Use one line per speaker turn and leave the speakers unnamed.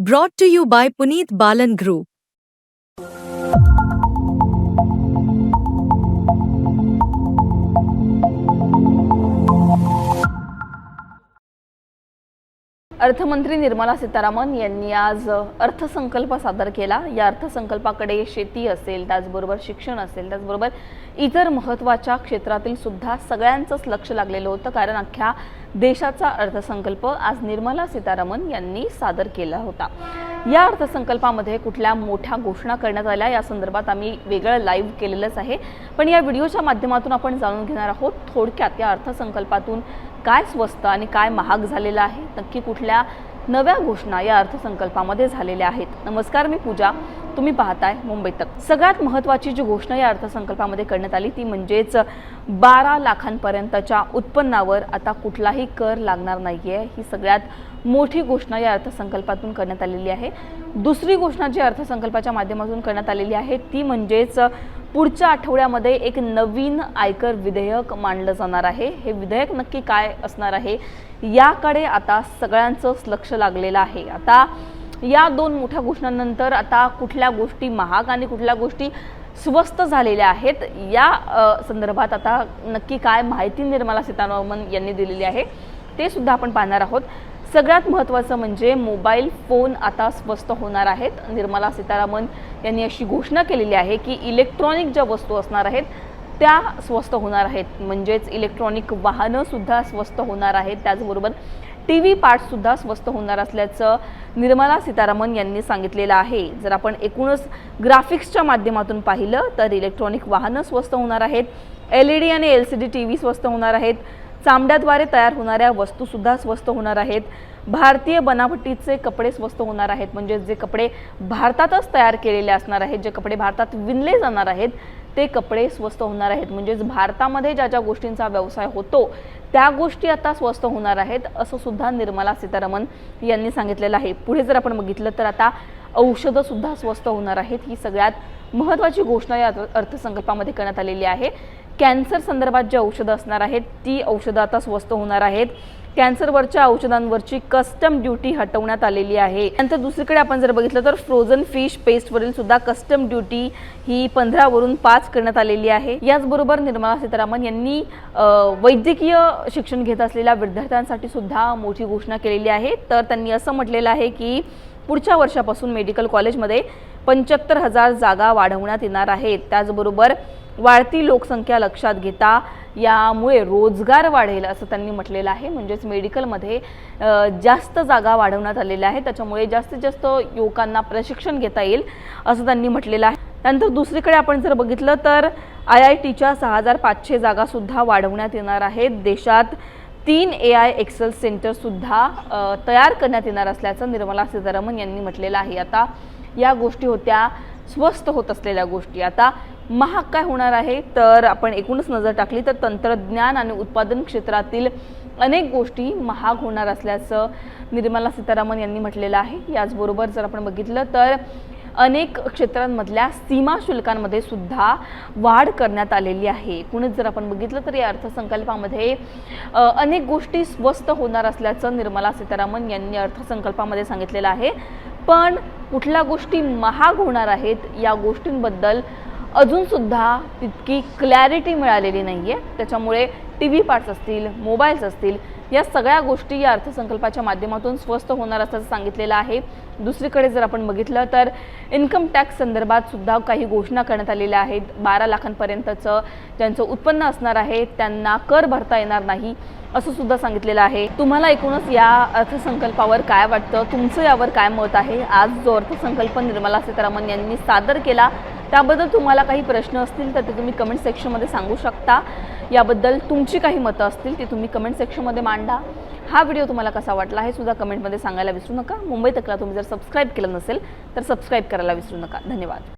Brought to you by Puneet Balan Group.
अर्थमंत्री निर्मला सीतारामन यांनी आज अर्थसंकल्प सादर केला. या अर्थसंकल्पाकडे शेती असेल त्याचबरोबर शिक्षण असेल त्याचबरोबर इतर महत्त्वाच्या क्षेत्रातील सुद्धा सगळ्यांचंच लक्ष लागलेलं होतं. कारण अख्ख्या देशाचा अर्थसंकल्प आज निर्मला सीतारामन यांनी सादर केला होता. या अर्थसंकल्पामध्ये कुठल्या मोठ्या घोषणा करण्यात आल्या या संदर्भात आम्ही वेगळं लाईव्ह केलेलंच आहे. पण या व्हिडिओच्या माध्यमातून आपण जाणून घेणार आहोत थोडक्यात या अर्थसंकल्पातून काय स्वस्त आणि काय महाग झालेलं आहे नक्की कुठल्या नव्या घोषणा या अर्थसंकल्पामध्ये झालेल्या आहेत. नमस्कार मी पूजा. तुम्ही पाहताय मुंबई तक सगळ्यात महत्त्वाची जी घोषणा या अर्थसंकल्पामध्ये करण्यात आली ती म्हणजेच बारा लाखांपर्यंतच्या उत्पन्नावर आता कुठलाही कर लागणार नाही आहे ही सगळ्यात मोठी घोषणा या अर्थसंकल्पातून करण्यात आलेली आहे. दुसरी घोषणा जी अर्थसंकल्पाच्या माध्यमातून करण्यात आलेली आहे ती म्हणजेच पुढच्या आठवड्यामध्ये एक नवीन आयकर विधेयक मांडलं जाणार आहे. हे विधेयक नक्की काय असणार आहे याकडे आता सगळ्यांचंच लक्ष लागलेलं आहे. आता या दोन मोठ्या घोषणांनंतर आता कुठल्या गोष्टी महाग आणि कुठल्या गोष्टी स्वस्त झालेल्या आहेत या संदर्भात आता नक्की काय माहिती निर्मला सीतारामन यांनी दिलेली आहे ते सुद्धा आपण पाहणार आहोत. सगळ्यात महत्त्वाचं म्हणजे मोबाईल फोन आता स्वस्त होणार आहेत. निर्मला सीतारामन यांनी अशी घोषणा केलेली आहे की इलेक्ट्रॉनिक ज्या वस्तू असणार आहेत त्या स्वस्त होणार आहेत. म्हणजेच इलेक्ट्रॉनिक वाहनंसुद्धा स्वस्त होणार आहेत. त्याचबरोबर टी व्ही पार्टसुद्धा स्वस्त होणार असल्याचं निर्मला सीतारामन यांनी सांगितलेलं आहे. जर आपण एकूणच ग्राफिक्सच्या माध्यमातून पाहिलं तर इलेक्ट्रॉनिक वाहनं स्वस्त होणार आहेत. एल ई डी आणि L C D T V स्वस्त होणार आहेत. चामड्याद्वारे तयार होणाऱ्या वस्तूसुद्धा स्वस्त होणार आहेत. भारतीय बनावटीचे कपडे स्वस्त होणार आहेत. म्हणजे जे कपडे भारतातच तयार केलेले असणार आहेत जे कपडे भारतात विणले जाणार आहेत ते कपडे स्वस्त होणार आहेत. म्हणजेच भारतामध्ये ज्या ज्या गोष्टींचा व्यवसाय होतो त्या गोष्टी आता स्वस्त होणार आहेत असं सुद्धा निर्मला सीतारामन यांनी सांगितलेलं आहे. पुढे जर आपण बघितलं तर आता औषधं सुद्धा स्वस्त होणार आहेत. ही सगळ्यात महत्त्वाची घोषणा या अर्थसंकल्पामध्ये करण्यात आलेली आहे. कॅन्सर संदर्भात जी औषधं असणार आहेत ती औषधं आता स्वस्त होणार आहेत. कॅन्सरवरच्या औषधांवरची कस्टम ड्युटी हटवण्यात आलेली आहे. नंतर दुसरीकडे आपण जर बघितलं तर फ्रोझन फिश पेस्टवरील सुद्धा कस्टम ड्युटी ही पंधरावरून पाच करण्यात आलेली आहे. याचबरोबर निर्मला सीतारामन यांनी वैद्यकीय शिक्षण घेत असलेल्या विद्यार्थ्यांसाठी सुद्धा मोठी घोषणा केलेली आहे. तर त्यांनी असं म्हटलेलं आहे की पुढच्या वर्षापासून मेडिकल कॉलेजमध्ये पंच्याहत्तर हजार जागा वाढवण्यात येणार आहेत. त्याचबरोबर वाढती लोकसंख्या लक्षात घेता यामुळे रोजगार वाढेल असं त्यांनी म्हटलेलं आहे. म्हणजेच मेडिकलमध्ये जास्त जागा वाढवण्यात आलेल्या आहेत. त्याच्यामुळे जास्तीत जास्त युवकांना प्रशिक्षण घेता येईल असं त्यांनी म्हटलेलं आहे. त्यानंतर दुसरीकडे आपण जर बघितलं तर आय आय टीच्या सहा हजार पाचशे जागासुद्धा वाढवण्यात येणार आहेत. देशात तीन ए आय एक्सेल सेंटरसुद्धा तयार करण्यात येणार असल्याचं निर्मला सीतारामन यांनी म्हटलेलं आहे. आता या गोष्टी होत्या स्वस्त होत असलेल्या गोष्टी. आता महाग काय होणार आहे? तर आपण एकूणच नजर टाकली तर तंत्रज्ञान आणि उत्पादन क्षेत्रातील अनेक गोष्टी महाग होणार असल्याचं निर्मला सीतारामन यांनी म्हटलेलं आहे. याचबरोबर जर आपण बघितलं तर अनेक क्षेत्रांमधल्या सीमा शुल्कांमध्ये सुद्धा वाढ करण्यात आलेली आहे. एकूणच जर आपण बघितलं तर या अर्थसंकल्पामध्ये अनेक गोष्टी स्वस्त होणार असल्याचं निर्मला सीतारामन यांनी अर्थसंकल्पामध्ये सांगितलेलं आहे. पण कुठल्या गोष्टी महाग होणार आहेत या गोष्टींबद्दल अजूनसुद्धा तितकी क्लॅरिटी मिळालेली नाही आहे त्याच्यामुळे टी व्ही पार्ट्स असतील मोबाईल्स असतील या सगळ्या गोष्टी या अर्थसंकल्पाच्या माध्यमातून स्वस्त होणार असल्याचं सांगितलेलं आहे. दुसरीकडे जर आपण बघितलं तर इन्कम टॅक्स संदर्भात सुद्धा काही घोषणा करण्यात आलेल्या आहेत. बारा लाखांपर्यंतचं ज्यांचं उत्पन्न असणार आहे त्यांना कर भरता येणार नाही असं सुद्धा सांगितलेलं आहे. तुम्हाला एकूणच या अर्थसंकल्पावर काय वाटतं? तुमचं यावर काय मत आहे? आज जो अर्थसंकल्प निर्मला सीतारामन यांनी सादर केला त्याबद्दल तुम्हाला काही प्रश्न असतील तर ते तुम्ही कमेंट सेक्शनमध्ये सांगू शकता. याबद्दल तुमची काही मतं असतील ती तुम्ही कमेंट सेक्शनमध्ये मांडा. हा व्हिडिओ तुम्हाला कसा वाटला हे सुद्धा कमेंटमध्ये सांगायला विसरू नका. मुंबई तकला तुम्ही जर सबस्क्राईब केलं नसेल तर सबस्क्राईब करायला विसरू नका. धन्यवाद.